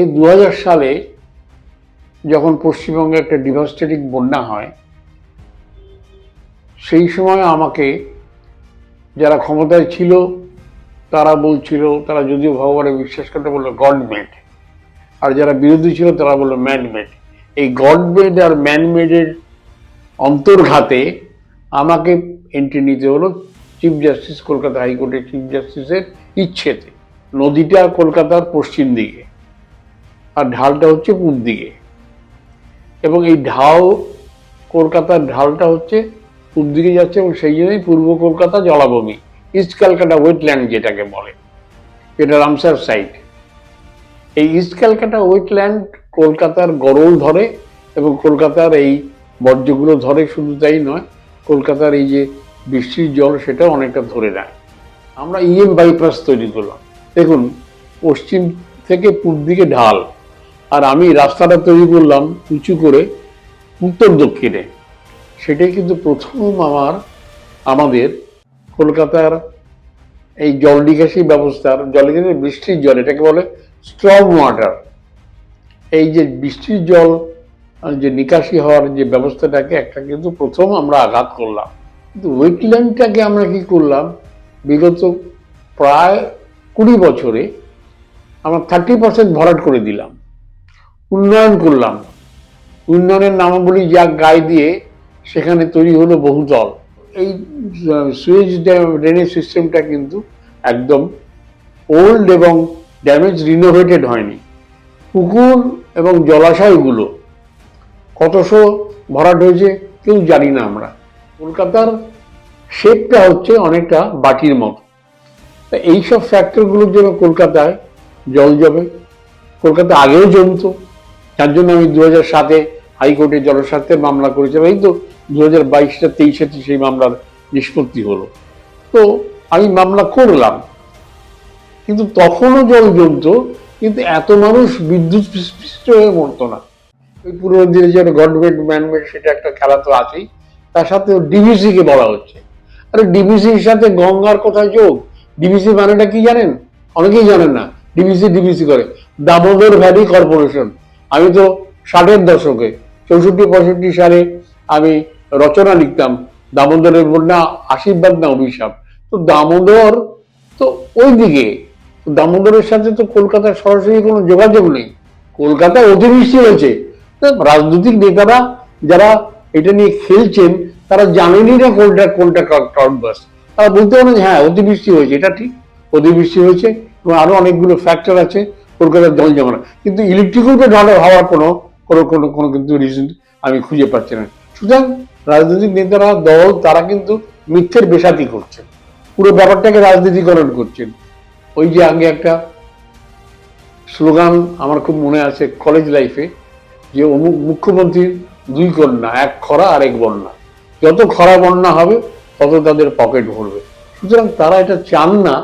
এই দু হাজার সালে যখন পশ্চিমবঙ্গে একটা ডিভাস্টেটিং বন্যা হয়, সেই সময় আমাকে যারা ক্ষমতায় ছিল, তারা বলছিল, তারা যদিও ভগবানে বিশ্বাস করতে বলল গভর্নমেন্ট আর যারা বিরোধী ছিল, তারা বলল ম্যানমেড এই গডমেড আর ম্যানমেডের অন্তর্ঘাতে আমাকে এন্ট্রি নিতে হলো চিফ জাস্টিস কলকাতা হাইকোর্টের চিফ জাস্টিসের ইচ্ছেতে। নদীটা কলকাতার পশ্চিম দিকে। আর ঢালটা হচ্ছে পূব দিকে। এবং এই ঢাল কলকাতার ঢালটা হচ্ছে পূব দিকে যাচ্ছে এবং সেই জন্যই পূর্ব কলকাতা জলাভূমি ইস্ট ক্যালকাটা ওয়েটল্যান্ড যেটাকে বলে। এটা রামসার সাইট এই ইস্ট ক্যালকাটা ওয়েটল্যান্ড কলকাতার গরল ধরে এবং কলকাতার এই বর্জ্যগুলো ধরে শুধু তাই নয়, কলকাতার এই যে বৃষ্টির জল সেটা অনেকটা ধরে নেয়। আমরা ইএম বাইপাস তৈরি করলাম। দেখুন, পশ্চিম থেকে পূর্ব দিকে ঢাল। আর আমি রাস্তাটা তৈরি করলাম উঁচু করে উত্তর দক্ষিণে। সেটাই কিন্তু প্রথম আমার, আমাদের কলকাতার এই জল নিকাশি ব্যবস্থার, জল নিকাশি বৃষ্টির জল, এটাকে বলে স্ট্রং ওয়াটার। এই যে বৃষ্টির জল যে নিকাশি হওয়ার যে ব্যবস্থাটাকে একটা কিন্তু প্রথম আমরা আঘাত করলাম। কিন্তু ওয়েটল্যান্ডটাকে আমরা কি করলাম? বিগত প্রায় কুড়ি বছরে আমরা থার্টি পার্সেন্ট ভরাট করে দিলাম। উন্নয়ন করলাম। উন্নয়নের নামাবলী যা গায়ে দিয়ে সেখানে তৈরি হলো বহুতল এই সুয়েজ ড্রেনেজ সিস্টেমটা কিন্তু একদম ওল্ড এবং ড্যামেজ রিনোভেটেড হয়নি। পুকুর এবং জলাশয়গুলো কতশো ভরাট হয়েছে কেউ জানি না আমরা। কলকাতার শেপটা হচ্ছে অনেকটা বাটির মতো। তা এইসব ফ্যাক্টরগুলোর জন্য কলকাতায় জল জমে। কলকাতা আগেও জমতো। যার জন্য আমি দু হাজার সাতে হাইকোর্টে জলস্বার্থের মামলা করেছিলাম এই তো দু হাজার বাইশটা তেইশেতে সেই মামলার নিষ্পত্তি হলো। তো আমি মামলা করলাম, কিন্তু তখনও জল জমতো, কিন্তু এত মানুষ বিদ্যুৎ স্পৃষ্ট হয়ে মরতো না। ওই পুরোনো দিনে যে গভর্নমেন্ট ম্যানমেড সেটা একটা খেলা তো আছেই, তার সাথে ডিভিসি কে বলা হচ্ছে। আরে ডিভিসির সাথে গঙ্গার কোথায় যোগ, ডিভিসি মানেটা কি জানেন? অনেকেই জানেন না। ডিভিসি ডিভিসি করে। Damodar Valley Corporation. আমি তো ষাটের দশকে চৌষট্টি, পঁয়ষট্টি সালে আমি রচনা লিখতাম দামোদরের বন্যা আশীর্বাদ না অভিশাপ। তো দামোদর তো ওই দিকে দামোদরের সাথে তো কলকাতার সরাসরি কোনো যোগাযোগ নেই। কলকাতায় অতিবৃষ্টি হয়েছে। রাজনৈতিক নেতারা যারা এটা নিয়ে খেলছেন, তারা জানেনই না কোনটা কোনটা ক্রাউডবাস তারা বলতে পারেন হ্যাঁ অতিবৃষ্টি হয়েছে, এটা ঠিক। অতিবৃষ্টি হয়েছে এবং আরও অনেকগুলো ফ্যাক্টর আছে। কলকাতার জল জমা না। কিন্তু ইলেকট্রিক্যাল ঢালে হওয়ার কোনো কোনো কোনো কোনো কিন্তু রিজন আমি খুঁজে পাচ্ছি না। সুতরাং রাজনৈতিক নেতারা, দল, তারা কিন্তু মিথ্যের বেসাতি করছে পুরো ব্যাপারটাকে রাজনীতিকরণ করছেন। ওই যে আগে একটা স্লোগান আমার খুব মনে আছে কলেজ লাইফে যে অমুক মুখ্যমন্ত্রীর দুই কন্যা, এক খরা আর এক বন্যা। যত খরা বন্যা হবে, তত তাদের পকেট ভরবে। সুতরাং তারা এটা চান না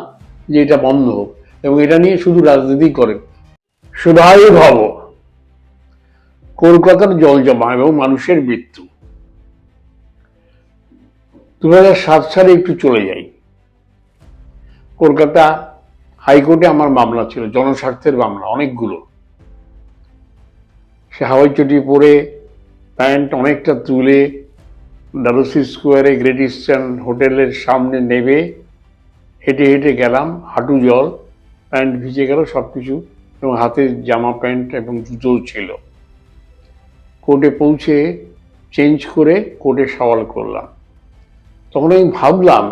যে এটা বন্ধ হোক। এবং এটা নিয়ে শুধু রাজনীতি করেন সুধাই ভব। কলকাতার জল জমা এবং মানুষের মৃত্যু। দু সাত সালে একটু চলে যাই। কলকাতা হাইকোর্টে আমার মামলা ছিল, জনস্বার্থের মামলা, অনেকগুলো। সে হাওয়াই চটি পরে প্যান্ট অনেকটা তুলে ডারসি স্কোয়ারে গ্রেট ইস্টার্ন হোটেলের সামনে নেবে, হেঁটে হেঁটে গেলাম হাঁটু জল। প্যান্ট ভিজে গেল সব কিছু এবং হাতে জামা প্যান্ট এবং জুতোও ছিল। কোর্টে পৌঁছে চেঞ্জ করে কোর্টে সওয়াল করলাম। তখন আমি ভাবলাম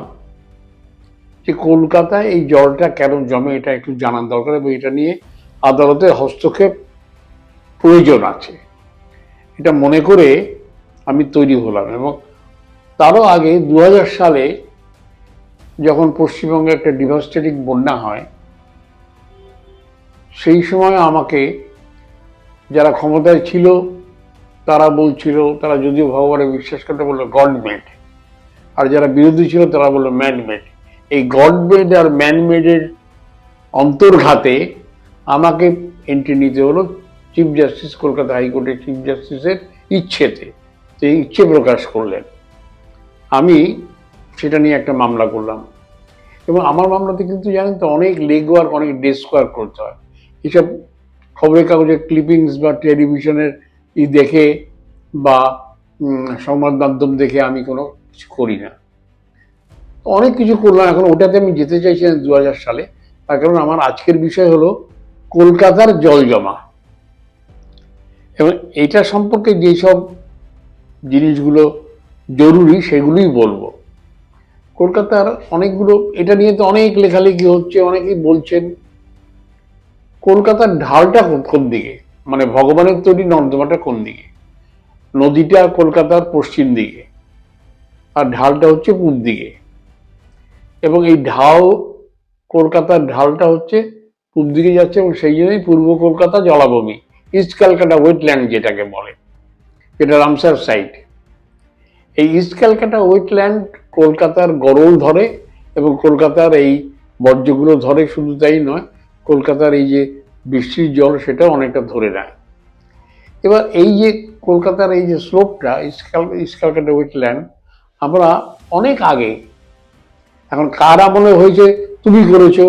যে কলকাতায় এই জলটা কেন জমে এটা একটু জানার দরকার এবং এটা নিয়ে আদালতের হস্তক্ষেপ প্রয়োজন আছে। এটা মনে করে আমি তৈরি হলাম এবং তারও আগে দু হাজার সালে যখন পশ্চিমবঙ্গে একটা ডিভাস্টেটিং বন্যা হয় সেই সময় আমাকে যারা ক্ষমতায় ছিল, তারা বলছিল, তারা যদিও ভগবানে বিশ্বাস করতে বলল গভর্নমেন্ট আর যারা বিরোধী ছিল, তারা বলল ম্যানমেড। এই গডমেড আর ম্যানমেডের অন্তর্ঘাতে আমাকে এন্ট্রি নিতে হলো চিফ জাস্টিস কলকাতা হাইকোর্টের চিফ জাস্টিসের ইচ্ছেতে। তো ইচ্ছে প্রকাশ করলেন। আমি সেটা নিয়ে একটা মামলা করলাম। এবং আমার মামলাতে কিন্তু জানেন তো, অনেক লেগ ওয়ার্ক অনেক ডেস্ক ওয়ার্ক করতে হয়। এসব খবরের কাগজের ক্লিপিংস বা টেলিভিশনের ই দেখে বা সংবাদ মাধ্যম দেখে আমি কোনো কিছু করি না। অনেক কিছু করলাম। এখন ওটাতে আমি যেতে চাইছি দু হাজার সালে। তার কারণ আমার আজকের বিষয় হলো কলকাতার জল জমা। এবং এটা সম্পর্কে যেসব জিনিসগুলো জরুরি সেগুলোই বলব। কলকাতার অনেকগুলো, এটা নিয়ে তো অনেক লেখালেখি হচ্ছে, অনেকেই বলছেন কলকাতার ঢালটা কোন- দিকে? মানে ভগবানের তৈরি নর্দমাটা কোন দিকে? নদীটা কলকাতার পশ্চিম দিকে। আর ঢালটা হচ্ছে পূব দিকে। এবং এই ঢাল, কলকাতার ঢালটা হচ্ছে পূব দিকে যাচ্ছে এবং সেই জন্যই পূর্ব কলকাতা জলাভূমি, ইস্ট ক্যালকাটা ওয়েটল্যান্ড যেটাকে বলে। এটা রামসার সাইট। এই ইস্ট ক্যালকাটা ওয়েটল্যান্ড কলকাতার গরল ধরে এবং কলকাতার এই বর্জ্যগুলো ধরে শুধু তাই নয় কলকাতার এই যে বৃষ্টির জল সেটা অনেকটা ধরে নেয়। এবার এই যে কলকাতার এই যে স্লোপটা ইস্ট ক্যাল- ওয়েটল্যান্ড আমরা অনেক আগে, এখন কার আমলে হয়েছে, তুমি করেছ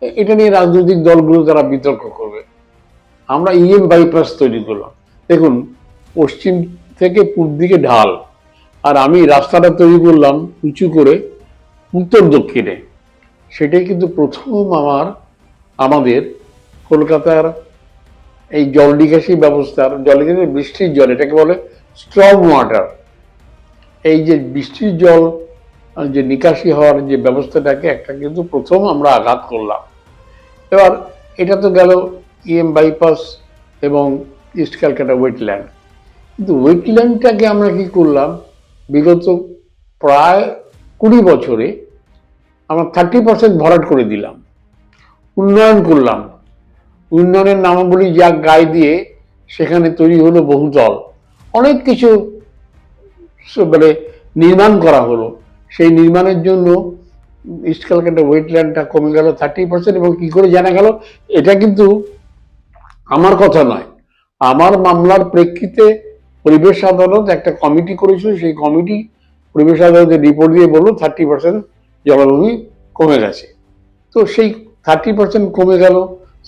এটা নিয়ে রাজনৈতিক দলগুলো তারা বিতর্ক করবে। আমরা ইএম বাইপাস তৈরি করলাম। দেখুন, পশ্চিম থেকে পূর্ব দিকে ঢাল, আর আমি রাস্তাটা তৈরি করলাম উঁচু করে উত্তর দক্ষিণে। সেটাই কিন্তু প্রথম আমার আমাদের কলকাতার এই জল নিকাশি ব্যবস্থার, জল নিকাশি বৃষ্টির জল, এটাকে বলে স্ট্রং ওয়াটার এই যে বৃষ্টির জল যে নিকাশি হওয়ার যে ব্যবস্থাটাকে একটা কিন্তু প্রথম আমরা আঘাত করলাম। এবার এটা তো গেল ইএম বাইপাস এবং ইস্ট ক্যালকাটা ওয়েটল্যান্ড কিন্তু ওয়েটল্যান্ডটাকে আমরা কি করলাম? বিগত প্রায় কুড়ি বছরে আমরা থার্টি পার্সেন্ট ভরাট করে দিলাম। উন্নয়ন করলাম। উন্নয়নের নামাবলী যা গায়ে দিয়ে সেখানে তৈরি হলো বহুতল অনেক কিছু মানে নির্মাণ করা হলো। সেই নির্মাণের জন্য ইস্ট ক্যালকাটা ওয়েটল্যান্ডটা কমে গেল থার্টি পার্সেন্ট এবং কী করে জানা গেল, এটা কিন্তু আমার কথা নয়। আমার মামলার প্রেক্ষিতে পরিবেশ আদালত একটা কমিটি করেছিল, সেই কমিটি পরিবেশ আদালতের রিপোর্ট দিয়ে বলল থার্টি পার্সেন্ট জলাভূমি কমে গেছে। তো সেই থার্টি পার্সেন্ট কমে গেল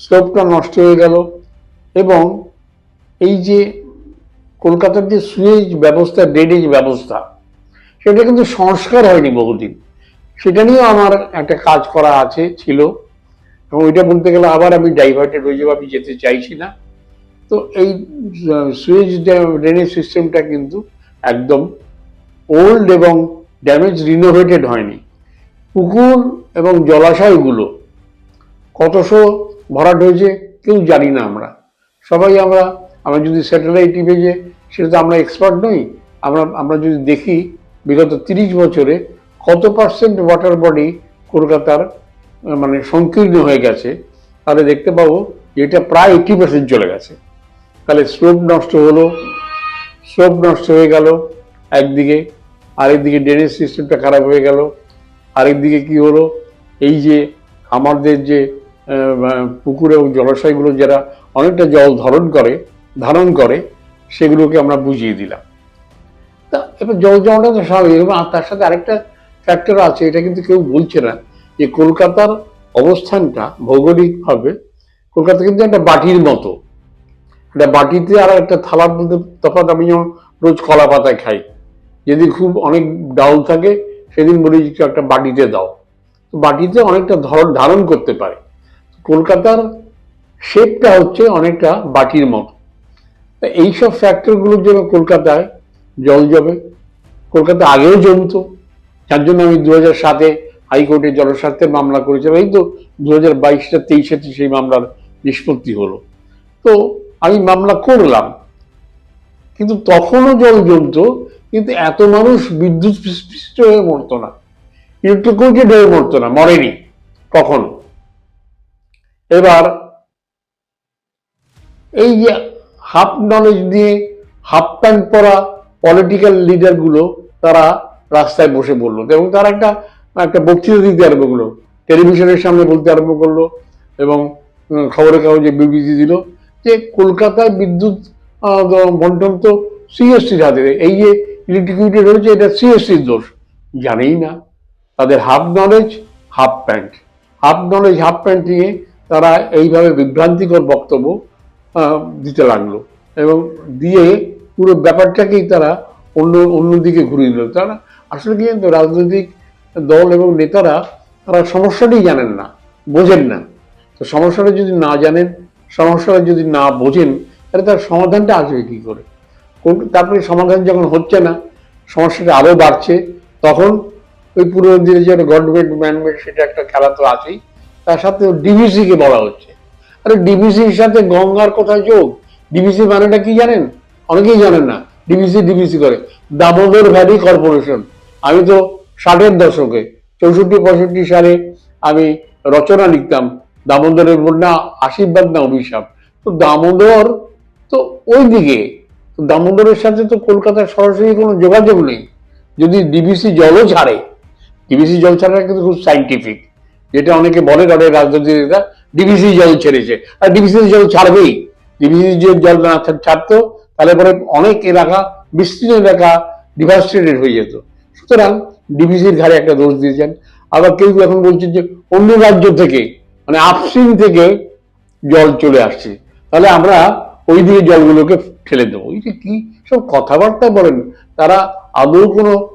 স্লোপটা নষ্ট হয়ে গেল, এবং এই যে কলকাতার যে সুয়েজ ব্যবস্থা ড্রেনেজ ব্যবস্থা, সেটা কিন্তু সংস্কার হয়নি বহুদিন। সেটা নিয়েও আমার একটা কাজ করা আছে, ছিল, এবং ওইটা বলতে গেলে আবার আমি ডাইভার্টেড হয়ে যাব, আমি যেতে চাইছি না। তো এই সুয়েজ ড্রেনেজ সিস্টেমটা কিন্তু একদম ওল্ড এবং ড্যামেজ রিনোভেটেড হয়নি। পুকুর এবং জলাশয়গুলো কতশো ভরাট হয়েছে, কেউ জানি না আমরা। সবাই আমরা আমরা যদি স্যাটেলাইট ইমেজে সেটা তো আমরা এক্সপার্ট নই। আমরা আমরা যদি দেখি, বিগত তিরিশ বছরে কত পার্সেন্ট ওয়াটার বডি কলকাতার মানে সংকীর্ণ হয়ে গেছে, তাহলে দেখতে পাবো যে এটা প্রায় এইটি পার্সেন্ট চলে গেছে। তাহলে স্লোপ নষ্ট হলো স্লোপ নষ্ট হয়ে গেল একদিকে, আরেকদিকে ড্রেনেজ সিস্টেমটা খারাপ হয়ে গেল, আরেকদিকে কি হলো? এই যে আমাদের যে পুকুর এবং জলাশয়গুলো যারা অনেকটা জল ধারণ করে ধারণ করে, সেগুলোকে আমরা বুঝিয়ে দিলাম। তা এবার জল জমাটা তো স্বাভাবিক, এবং তার সাথে আরেকটা ফ্যাক্টর আছে, এটা কিন্তু কেউ বলছে না, যে কলকাতার অবস্থানটা ভৌগোলিকভাবে কলকাতা কিন্তু একটা বাটির মতো। একটা বাটিতে আর একটা থালার মধ্যে তফাৎ, আমি যেমন রোজ কলা পাতায় খাই, যদি খুব অনেক ডাউল থাকে, সেদিন বলি একটা বাটিতে দাও। বাটিতে অনেকটা ধরন ধারণ করতে পারে। কলকাতার শেপটা হচ্ছে অনেকটা বাটির মতো। এইসব ফ্যাক্টরগুলোর জন্য কলকাতায় জল জমে। কলকাতা আগেও জমতো। যার জন্য আমি দু হাজার সাতে হাইকোর্টে জনস্বার্থের মামলা করেছিলাম। এই তো দু হাজার বাইশটা তেইশে সেই মামলার নিষ্পত্তি হলো। তো আমি মামলা করলাম। কিন্তু তখনও জল জমতো, কিন্তু এত মানুষ বিদ্যুৎ হয়ে মরতো না। ইলেকট্রিকুইটেড হয়ে মরতো না, মরেনি কখনো। এবার এই যে হাফ নলেজ দিয়ে হাফ প্যান্ট পরা পলিটিক্যাল লিডারগুলো তারা রাস্তায় বসে বলল। এবং তারা একটা একটা বক্তৃতা দিতে আরম্ভ করল। টেলিভিশনের সামনে বলতে আরম্ভ করল এবং খবরের কাগজে বিবৃতি দিল যে কলকাতায় বিদ্যুৎ বন্টন তো সিএসটির হাতে। এই যে ইলেকট্রিকিউটেড হয়েছে, এটা সিএসটির দোষ। জানেই না। তাদের half knowledge half pant half knowledge half pant নিয়ে তারা এইভাবে বিভ্রান্তিকর বক্তব্য দিতে লাগল এবং দিয়ে পুরো ব্যাপারটাকেই তারা অন্য, অন্যদিকে ঘুরিয়ে দিল তারা আসলে কি জানতো, রাজনৈতিক দল এবং নেতারা, তারা সমস্যাটাই জানেন না, বোঝেন না। তো সমস্যাটা যদি না জানেন, সমস্যাটা যদি না বোঝেন, তাহলে তার সমাধানটা আসবে কী করে? কোন, তারপরে সমাধান যখন হচ্ছে না, সমস্যাটা আরও বাড়ছে, তখন ওই পুরো দিনে যে গভর্নমেন্ট ম্যানমেন্ট সেটা একটা খেলা তো আছেই। তার সাথে ডিবিসিকে বলা হচ্ছে। আরে ডিবিসির সাথে গঙ্গার কোথায় যোগ। ডিবিসি মানেটা কি জানেন? অনেকেই জানেন না। ডিবিসি ডিবিসি করে। Damodar Valley Corporation. আমি তো ষাটের দশকে, চৌষট্টি, পঁয়ষট্টি সালে আমি রচনা লিখতাম। দামোদরের বন্যা আশীর্বাদ না, অভিশাপ। তো দামোদর তো ওই দিকে। দামোদরের সাথে তো কলকাতার সরাসরি কোনো যোগাযোগ নেই। যদি ডিবিসি জলও ছাড়ে ডিবিসি জল ছাড়াটা কিন্তু খুব সাইন্টিফিক যেটা অনেকে বলে তাদের রাজনীতিটা ডিবিসি জল ছেড়েছে। আর ডিবিসি জল ছাড়বেই। ডিবিসি জল না ছাড়তো, তাহলে পরে অনেক এলাকা বিস্তীর্ণ এলাকা ডিভাস্টেটেড হয়ে যেত। সুতরাং ডিবিসির ঘাড়ে একটা দোষ দিয়েছেন। আবার কেউ এখন বলছেন যে, অন্য রাজ্য থেকে মানে আপস্ট্রিম থেকে জল চলে আসছে। তাহলে আমরা ওই দিকে জলগুলোকে ঠেলে দেবো। ওই যে কি সব কথাবার্তা বলেন, তারা আদৌ কোনো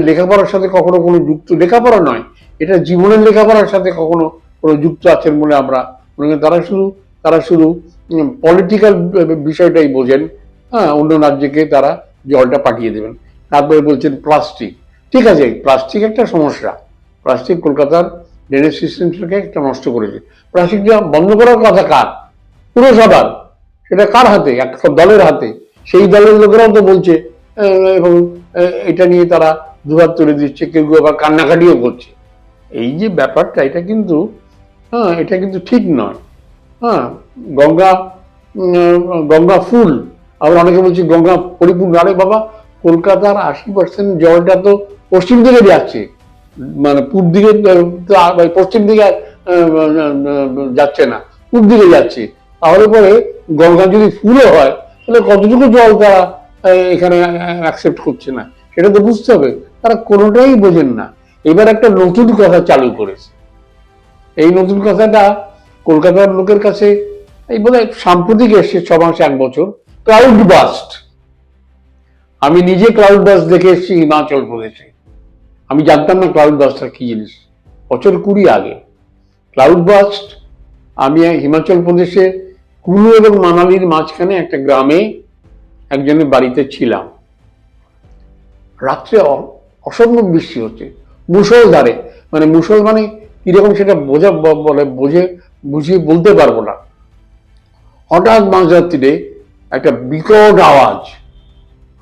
লেখাপড়ার সাথে কখনো কোনো যুক্ত, লেখাপড়া নয়। এটা জীবনের লেখাপড়ার সাথে কখনো কোনো যুক্ত আছেন বলে আমরা তারা শুধু তারা শুধু পলিটিক্যাল বিষয়টাই বোঝেন। হ্যাঁ অন্য রাজ্যকে তারা জলটা পাঠিয়ে দেবেন। তারপরে বলছেন প্লাস্টিক। ঠিক আছে, প্লাস্টিক একটা সমস্যা। প্লাস্টিক কলকাতার ড্রেনেজ সিস্টেমটাকে একটা নষ্ট করেছে। প্লাস্টিকটা বন্ধ করার কথা কার? পুরসভার। সেটা কার হাতে? একটা দলের হাতে। সেই দলের লোকেরাও তো বলছে এবং এটা নিয়ে তারা দুহাত তুলে দিচ্ছে। কেউ কেউ আবার কান্নাকাটিও করছে। এই যে ব্যাপারটা, এটা কিন্তু হ্যাঁ এটা কিন্তু ঠিক নয়। হ্যাঁ গঙ্গা গঙ্গা ফুল, আবার অনেকে বলছি গঙ্গা পরিপূর্ণ। আরে বাবা, কলকাতার আশি পার্সেন্ট জলটা তো পশ্চিম দিকে যাচ্ছে। মানে পূর্ব দিকে পশ্চিম দিকে যাচ্ছে না পূর্ব দিকে যাচ্ছে। তাহলে পরে গঙ্গা যদি ফুলও হয়, তাহলে কতটুকু জল তারা এখানে অ্যাকসেপ্ট করছে না? সেটা তো বুঝতে হবে। তারা কোনোটাই বোঝেন না। এবার একটা নতুন কথা চালু করেছে। এই নতুন কথাটা কলকাতার লোকের কাছে এই বোধ সাম্প্রতিক এসছে ছ মাস, এক বছর ক্লাউড বাস্ট আমি নিজে ক্লাউড বাস্ট দেখে এসেছি হিমাচল প্রদেশে। আমি জানতাম না ক্লাউড বাস্টটা কি জিনিস। বছর কুড়ি আগে। ক্লাউড বাস্ট আমি হিমাচল প্রদেশে কুলু এবং মানালির মাঝখানে একটা গ্রামে একজনের বাড়িতে ছিলাম। রাত্রে অসম্ভব বৃষ্টি হচ্ছে। মুষলধারে মানে মুষল মানে কীরকম সেটা বোঝা বলে বোঝে, বুঝিয়ে বলতে পারব না। হঠাৎ মাঝরাত্রিরে একটা বিকট আওয়াজ।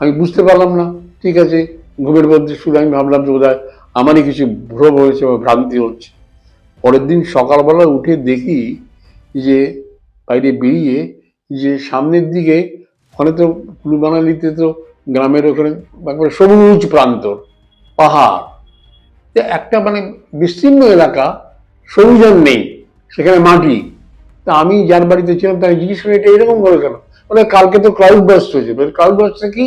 আমি বুঝতে পারলাম না, ঠিক আছে, ঘুমের মধ্যে শুনে আমি ভাবলাম যে বোধহয় আমারই কিছু ভ্রম হয়েছে বা ভ্রান্তি হচ্ছে। পরের দিন সকালবেলা উঠে দেখি যে, বাইরে বেরিয়ে যে সামনের দিকে, ওখানে তো কুলু বানালিতে তো গ্রামের ওখানে একবারে সবুজ প্রান্তর, পাহাড়। যে একটা মানে বিস্তীর্ণ এলাকা সবুজ আর নেই, সেখানে মাটি। তা আমি যার বাড়িতে ছিলাম, তাকে জিজ্ঞেস করি, এটা এরকম করে কেন? মানে কালকে তো ক্লাউড বাস্ট হয়েছে। ক্লাউড বাস্টটা কি?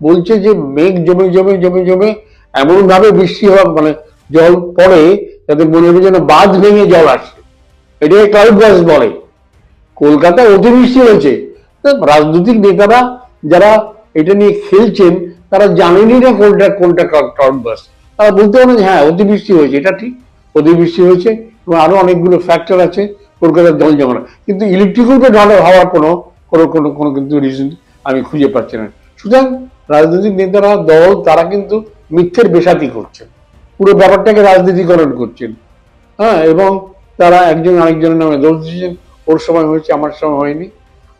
বলছে যে, মেঘ জমে জমে জমে জমে এমনভাবে বৃষ্টি হওয়া মানে জল পড়ে, যাতে মনে হবে যেন বাঁধ ভেঙে জল আসে এটাকে ক্লাউড বাস্ট বলে। কলকাতায় অতিবৃষ্টি হয়েছে। রাজনৈতিক নেতারা যারা এটা নিয়ে খেলছেন, তারা জানেনই না কোনটা কোনটা ক্লাউড বাস্ট তারা বলতে পারেন যে হ্যাঁ অতিবৃষ্টি হয়েছে, এটা ঠিক, অতিবৃষ্টি হয়েছে এবং আরও অনেকগুলো ফ্যাক্টর আছে, কলকাতার জল জমা কিন্তু ইলেকট্রিক্যাল ঢালো হওয়ার কোনো কোনো কোনো কোনো কিন্তু রিজন আমি খুঁজে পাচ্ছি না। সুতরাং রাজনৈতিক নেতারা, দল, তারা কিন্তু মিথ্যের বেসাতি করছেন। পুরো ব্যাপারটাকে রাজনীতিকরণ করছেন। হ্যাঁ এবং তারা একজন আরেকজনের নামে দোষ দিচ্ছেন ওর সময় হয়েছে, আমার সময় হয়নি।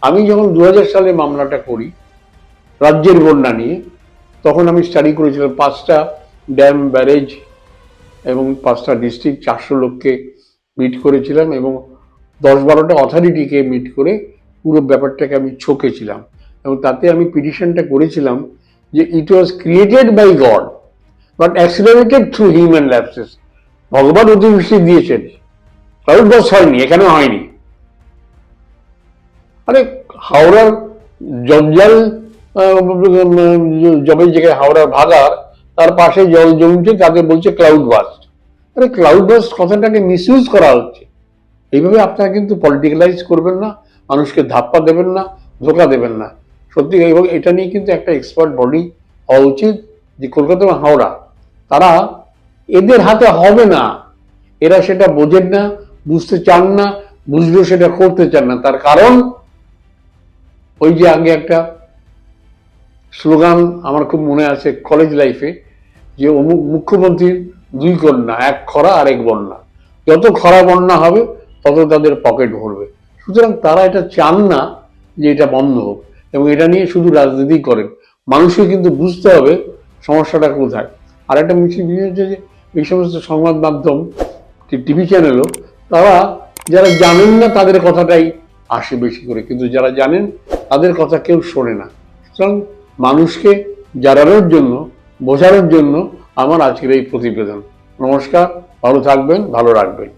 আমি যখন দু হাজার সালে মামলাটা করি, রাজ্যের বন্যা নিয়ে, তখন আমি স্টাডি করেছিলাম পাঁচটা ড্যাম, ব্যারেজ এবং পাঁচটা ডিস্ট্রিক্ট চারশো লোককে মিট করেছিলাম এবং দশ বারোটা অথরিটিকে মিট করে পুরো ব্যাপারটাকে আমি ছকেছিলাম। এবং তাতে আমি পিটিশনটা করেছিলাম যে it was created by God but accelerated through human lapses ভগবান অতিবৃষ্টি দিয়েছেন বাস হয়নি এখানে হয়নি। আরে হাওড়ার জঞ্জাল জবে যেখানে হাওড়ার ভাগার তার পাশে জল জমছে তাকে বলছে ক্লাউড বাস্ট আরে ক্লাউড বাস্ট কথাটাকে মিসইউজ করা হচ্ছে। এইভাবে আপনারা কিন্তু পলিটিক্যালাইজ করবেন না, মানুষকে ধাপ্পা দেবেন না, ধোকা দেবেন না। সত্যি এবং এটা নিয়ে কিন্তু একটা এক্সপার্ট বডি হওয়া উচিত, যে কলকাতা এবং হাওড়া, তারা এদের হাতে হবে না। এরা সেটা বোঝেন না, বুঝতে চান না, বুঝলেও সেটা করতে চান না। তার কারণ, ওই যে আগে একটা স্লোগান আমার খুব মনে আছে কলেজ লাইফে যে অমুক মুখ্যমন্ত্রীর দুই কন্যা, এক খরা আর এক বন্যা। যত খরা বন্যা হবে, তত তাদের পকেট ভরবে। সুতরাং তারা এটা চান না যে এটা বন্ধ হোক, এবং এটা নিয়ে শুধু রাজনীতি করেন। মানুষকে কিন্তু বুঝতে হবে সমস্যাটা কোথায়। আর একটা মিছিল হচ্ছে যে এই সমস্ত সংবাদ মাধ্যম টিভি চ্যানেলও, তারা যারা জানেন না তাদের কথাটাই আসে বেশি করে। কিন্তু যারা জানেন, তাদের কথা কেউ শোনে না। সুতরাং মানুষকে জানানোর জন্য বোঝানোর জন্য আমার আজকের এই প্রতিবেদন। নমস্কার ভালো থাকবেন ভালো রাখবেন।